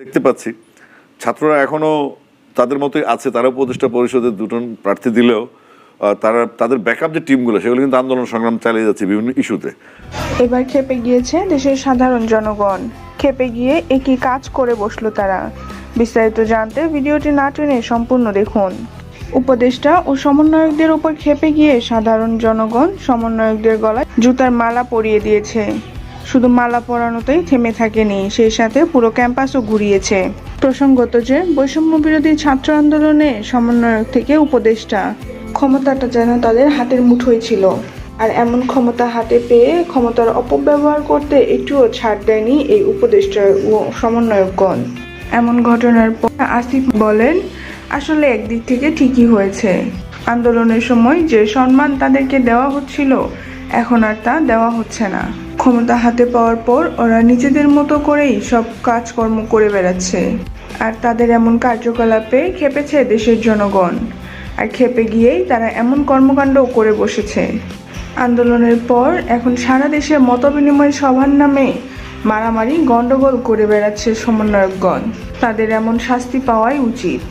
দেখতে পাচ্ছি। ছাত্ররা এখনও তাদের মতোই আছে। তারা উপদেষ্টা পরিষদের দুজন প্রার্থী দিলেও তারা, তাদের ব্যাকআপ যে টিমগুলো সেগুলো কিন্তু আন্দোলন সংগ্রাম চালিয়ে যাচ্ছে বিভিন্ন ইস্যুতে। এবার খেপে গিয়েছে দেশের সাধারণ জনগণ। খেপে গিয়ে একই কাজ করে বসল তারা। বিস্তারিত জানতে ভিডিওটি না টেনে সম্পূর্ণ দেখুন। উপদেষ্টা ও সমন্বয়কদের উপর খেপে গিয়ে সাধারণ জনগণ সমন্বয়কদের গলায় জুতার মালা পরিয়ে দিয়েছে। শুধু মালা পরানোতেই থেমে থাকেনি, সেই সাথে পুরো ক্যাম্পাসও ঘুরিয়েছে। প্রসঙ্গত যে, বৈষম্য বিরোধী ছাত্র আন্দোলনে সমন্বয়ক থেকে উপদেষ্টা, ক্ষমতাটা যেন তাদের হাতের মুঠোয় ছিল। আর এমন ক্ষমতা হাতে পেয়ে ক্ষমতার অপব্যবহার করতে একটুও ছাড় দেয়নি এই উপদেষ্টা ও সমন্বয়কগণ। এমন ঘটনার পর আসিফ বলেন, আসলে একদিক থেকে ঠিকই হয়েছে। আন্দোলনের সময় যে সম্মান তাদেরকে দেওয়া হচ্ছিল, এখন আর তা দেওয়া হচ্ছে না। ক্ষমতা হাতে পাওয়ার পর ওরা নিজেদের মতো করেই সব কাজকর্ম করে বেড়াচ্ছে। আর তাদের এমন কার্যকলাপে খেপেছে দেশের জনগণ। আর খেপে গিয়েই তারা এমন কর্মকাণ্ডও করে বসেছে। আন্দোলনের পর এখন সারা দেশে মতবিনিময় সভার নামে মারামারি গন্ডগোল করে বেড়াচ্ছে সমন্বয়কগণ। তাদের এমন শাস্তি পাওয়াই উচিত।